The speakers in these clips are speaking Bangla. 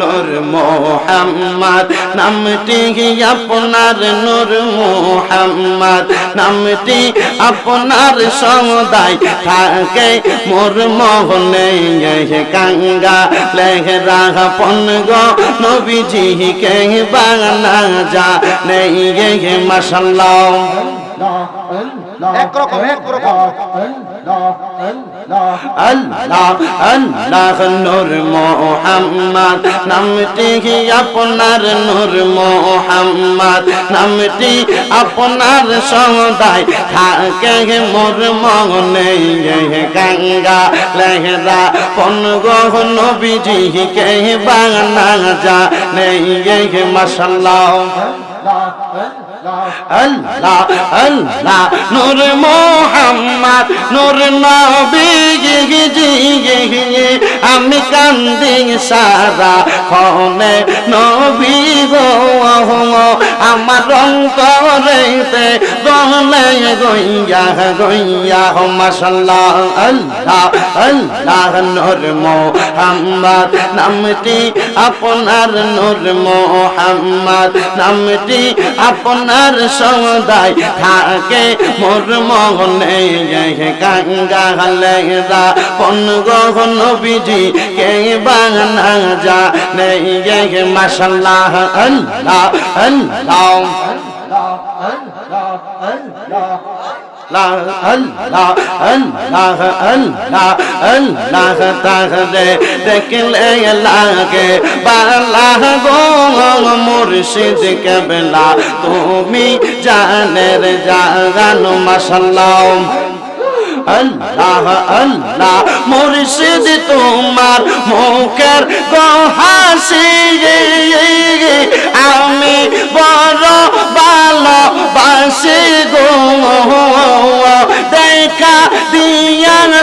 নূর মোহাম্মদ। নামটি আপনার নূর মোহাম্মদ? নামটি আপনার সমদায় থাকে মোর মোহনে গঙ্গা লেহরা পন গো নবীজি, কে বাংলা যা নেই মাসাল্লাহ একরকম একরকম আল্লাহ আল্লাহ নূর মোহাম্মদ। নামটি আপনার নূর মোহাম্মদ? নামটি আপনার সমদায় থাকে মোর মনে। গঙ্গা লেহরা পন গহ নবীজি কে বাংলা যা নেই মশাল্লাহ। আল্লাহ আল্লাহ নূর মোহাম্মদ নূর নবী আমি কান্দি সারা খনে নবী গো। আমার অন্তরেতে গলে গইয়া গইয়া মাশাল্লাহ, আল্লাহ আল্লাহ নূর মোহাম্মদ নামটি আপনার নূর মোহাম্মদ নামটি আপনার সদাই থাকে, মোর মগনে কাঙ্গা লেগা পন গহন বিজি কে বাংলা যা নেই মাসাল্লাহ আল্লাহ লাগে বালা গো মুর্শিদ কেবলা তুমি জানের জাগানো মাসাল্লাহ আল্লাহ আল্লাহ মুর্শিদ তোমার মুখের গহাসি আমি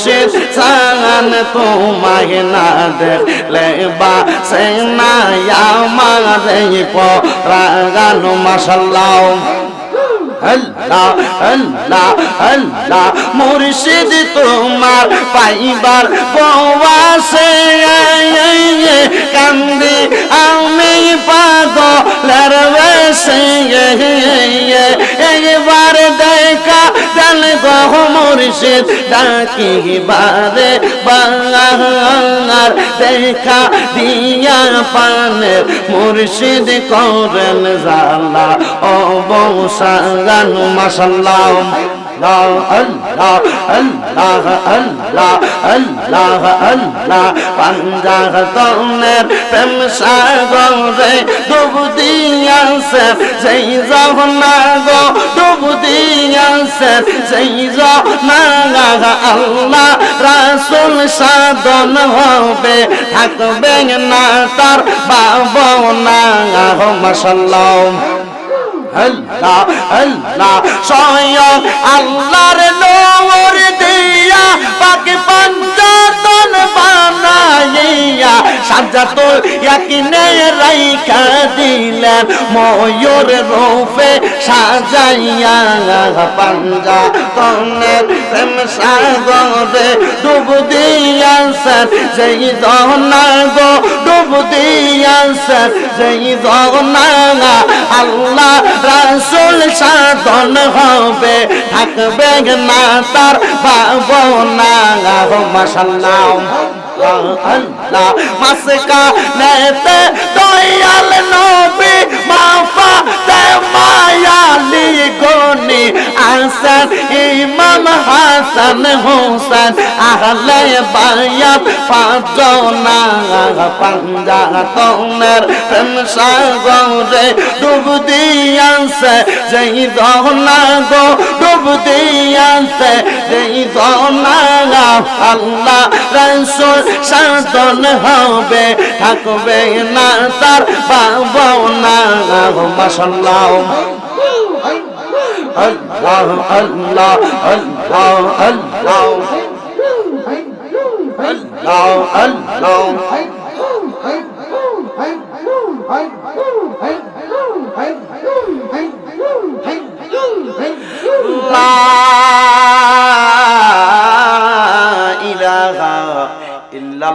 মুর্শিদ চান তোমায় না দেখলে বা সেনা আমার পহরা গানু মাসাল্লাহ আল্লাহ আল্লাহ আল্লাহ, মুর্শিদ তোমার পাইবার বওয়াসে কান্দি আমি পাগলের বেশে। মুর্শিদ ডাকি বারে বাংলার দেখা দিয়া পানের মুর্শিদ করেন জালা অবসা গানু মাসাল্লাহ আল্লাহ আল্লাহ আল্লাহ আল্লাহ আল্লাহ পাঞ্জাহ তনের প্রেম সাগরে ডুব দিয়াছে সেই জহনা গো হবে থাকবে না তার বাবনা মাসাল্লাহ আল্লাহ আল্লাহ স্বয়ং আল্লাহর নূর দিয়া পাকে পঞ্চাতন বানাইয়া সাজাত ইয়াকিনে রাইখা দিলেন ময়ূর রূপে সাজাইয়া পাঞ্জা তনের প্রেম সাগরে ডুব দিয়াছেন। যেই দহনা গো ডুব দিয়াছেন। যেই দহনা আল্লাহ রাসুল সাধন হবে। থাকবে না তার বাবনা মাসাল্লাহ আল্লাহ মাসকা নেতে দয়াল নবী মাফা তে মায়ালি গনি আসান ইমাম হাসান হোসেন, আহলে বায়াত পাঁচজনা পাঞ্জা তনের প্রেম সাগরে ডুব দিয়াছে, যেই দহনা গো ডুব দিয়াছে, যেই দহনা আল্লাহ রসুল সাধন হবে থাকবে না তার পাবনা আল্লাহ আল্লাহ আল্লাহ আল্লাহ। আল্লাহ আল্লাহ।